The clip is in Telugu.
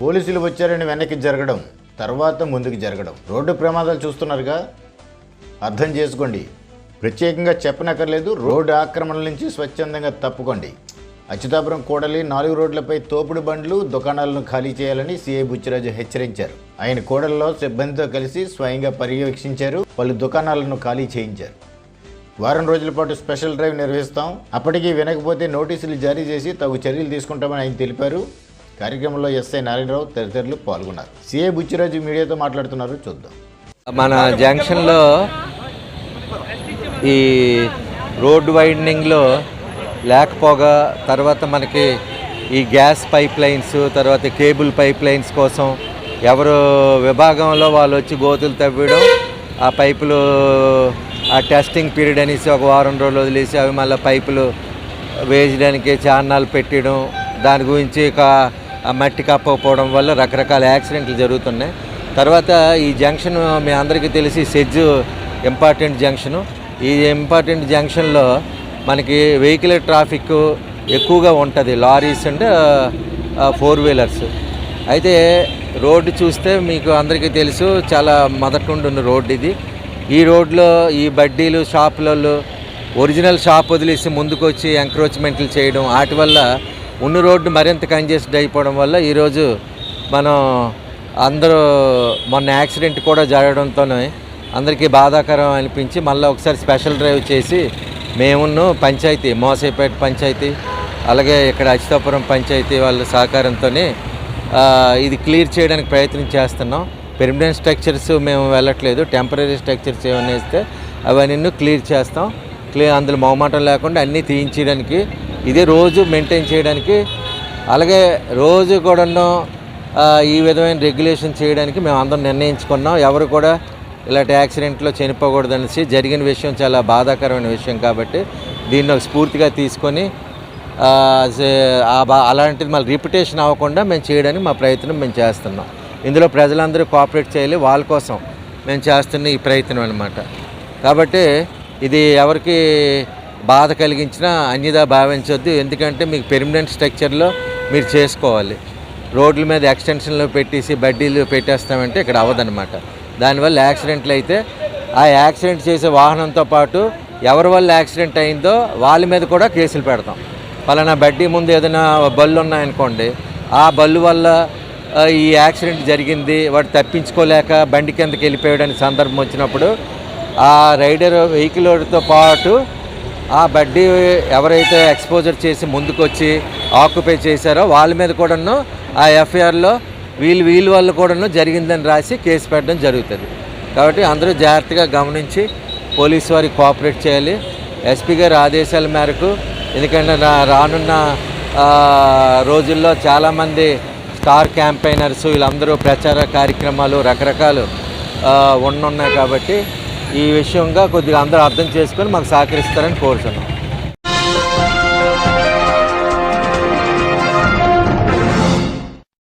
పోలీసులు వచ్చారని వెనక్కి జరగడం తర్వాత ముందుకు జరగడం. రోడ్డు ప్రమాదాలు చూస్తున్నారుగా? అర్థం చేసుకోండి. ప్రత్యేకంగా చెప్పనక్కర్లేదు రోడ్డు ఆక్రమణల నుంచి స్వచ్ఛందంగా తప్పుకోండి. అచ్యుతాపురం కోడలి నాలుగు రోడ్లపై తోపుడు బండ్లు దుకాణాలను ఖాళీ చేయాలని సీఐ బుచ్చిరాజు హెచ్చరించారు. ఆయన కోడల్లో సిబ్బందితో కలిసి స్వయంగా పర్యవేక్షించారు పలు దుకాణాలను ఖాళీ చేయించారు. వారం రోజుల పాటు స్పెషల్ డ్రైవ్ నిర్వహిస్తాం. అప్పటికీ వినకపోతే నోటీసులు జారీ చేసి తగు చర్యలు తీసుకుంటామని ఆయన తెలిపారు. కార్యక్రమంలో ఎస్ఐ నారాయణరావు తదితరులు పాల్గొన్నారు. సీఐ బుచ్చిరాజు మీడియాతో మాట్లాడుతున్నారు. చూద్దాం. మన జంక్షన్లో ఈ రోడ్ వైడనింగ్లో లేకపోగా తర్వాత మనకి ఈ గ్యాస్ పైప్ లైన్స్ తర్వాత కేబుల్ పైప్ లైన్స్ కోసం ఎవరు విభాగంలో వాళ్ళు వచ్చి గోతులు తవ్వడం ఆ పైపులు ఆ టెస్టింగ్ పీరియడ్ అనేసి ఒక వారం రోజులు వదిలేసి అవి మళ్ళీ పైపులు వేయడానికి చాన్నాలు పెట్టడం దాని గురించి ఒక ఆ మట్టి కప్పకపోవడం వల్ల రకరకాల యాక్సిడెంట్లు జరుగుతున్నాయి. తర్వాత ఈ జంక్షన్ మీ అందరికీ తెలిసి సెజ్ ఇంపార్టెంట్ జంక్షను. ఈ ఇంపార్టెంట్ జంక్షన్లో మనకి వెహికల్ ట్రాఫిక్ ఎక్కువగా ఉంటుంది. Lorries and four wheelers. అయితే రోడ్డు చూస్తే మీకు అందరికీ తెలుసు చాలా మొదటి నుండి ఉన్న రోడ్డు ఇది. ఈ రోడ్లో ఈ బడ్డీలు షాపులలో ఒరిజినల్ షాప్ వదిలేసి ముందుకు వచ్చి ఎంక్రోచ్మెంట్లు చేయడం వాటి వల్ల ఉన్న రోడ్డు మరింత కంజెస్టెడ్ అయిపోవడం వల్ల ఈరోజు మనం అందరూ మొన్న యాక్సిడెంట్ కూడా జరగడంతోనే అందరికీ బాధాకరం అనిపించి మళ్ళీ ఒకసారి స్పెషల్ డ్రైవ్ చేసి మేమున్న పంచాయతీ మోసేపేట పంచాయతీ అలాగే ఇక్కడ అచితాపురం పంచాయతీ వాళ్ళ సహకారంతో ఇది క్లియర్ చేయడానికి ప్రయత్నం చేస్తున్నాం. పెర్మనెంట్ స్ట్రక్చర్స్ మేము వెళ్ళట్లేదు. టెంపరీ స్ట్రక్చర్స్ ఏమైనా ఇస్తే అవన్నీ క్లియర్ చేస్తాం. క్లియర్ అందులో మొహమాటం లేకుండా అన్నీ తీయించడానికి ఇదే రోజు మెయింటైన్ చేయడానికి అలాగే రోజు కూడాను ఈ విధమైన రెగ్యులేషన్ చేయడానికి మేము అందరం నిర్ణయించుకున్నాం. ఎవరు కూడా ఇలాంటి యాక్సిడెంట్లో చనిపోకూడదు అనేసి జరిగిన విషయం చాలా బాధాకరమైన విషయం కాబట్టి దీన్ని ఒక స్ఫూర్తిగా తీసుకొని అలాంటిది మళ్ళీ రిపిటేషన్ అవ్వకుండా మేము చేయడానికి మా ప్రయత్నం మేము చేస్తున్నాం. ఇందులో ప్రజలందరూ కోఆపరేట్ చేయాలి వాళ్ళ కోసం మేము చేస్తున్న ఈ ప్రయత్నం అనమాట కాబట్టి ఇది ఎవరికి బాధ కలిగించిన అన్యదా భావించవద్దు ఎందుకంటే మీకు పెర్మనెంట్ స్ట్రక్చర్లో మీరు చేసుకోవాలి. రోడ్ల మీద ఎక్స్టెన్షన్లో పెట్టేసి బడ్డీలు పెట్టేస్తామంటే ఇక్కడ అవ్వదనమాట దానివల్ల యాక్సిడెంట్లు అయితే ఆ యాక్సిడెంట్ చేసే వాహనంతో పాటు ఎవరి వల్ల యాక్సిడెంట్ అయిందో వాళ్ళ మీద కూడా కేసులు పెడతాం. పలానా బడ్డీ ముందు ఏదైనా బళ్ళు ఉన్నాయనుకోండి ఆ బళ్ళు వల్ల ఈ యాక్సిడెంట్ జరిగింది వాడు తప్పించుకోలేక బండి కిందకి వెళ్ళిపోయాడని సందర్భం వచ్చినప్పుడు ఆ రైడర్ వెహికల్తో పాటు ఆ బడ్డీ ఎవరైతే ఎక్స్పోజర్ చేసి ముందుకు వచ్చి ఆక్యుపై చేశారో వాళ్ళ మీద కూడాను ఆ ఎఫ్ఐఆర్లో వీళ్ళు వీళ్ళ వల్ల కూడాను జరిగిందని రాసి కేసు పెట్టడం జరుగుతుంది. కాబట్టి అందరూ జాగ్రత్తగా గమనించి పోలీస్ వారికి కోఆపరేట్ చేయాలి. ఎస్పీ గారి ఆదేశాల మేరకు ఎందుకంటే రా- రానున్న రోజుల్లో చాలామంది స్టార్ క్యాంపైనర్స్ వీళ్ళందరూ ప్రచార కార్యక్రమాలు రకరకాలు ఉన్నాయి ఉండనున్నాయి కాబట్టి ఈ విషయంగా కొద్దిగా అందరూ అర్థం చేసుకొని మాకు సహకరిస్తారని కోరుతున్నాం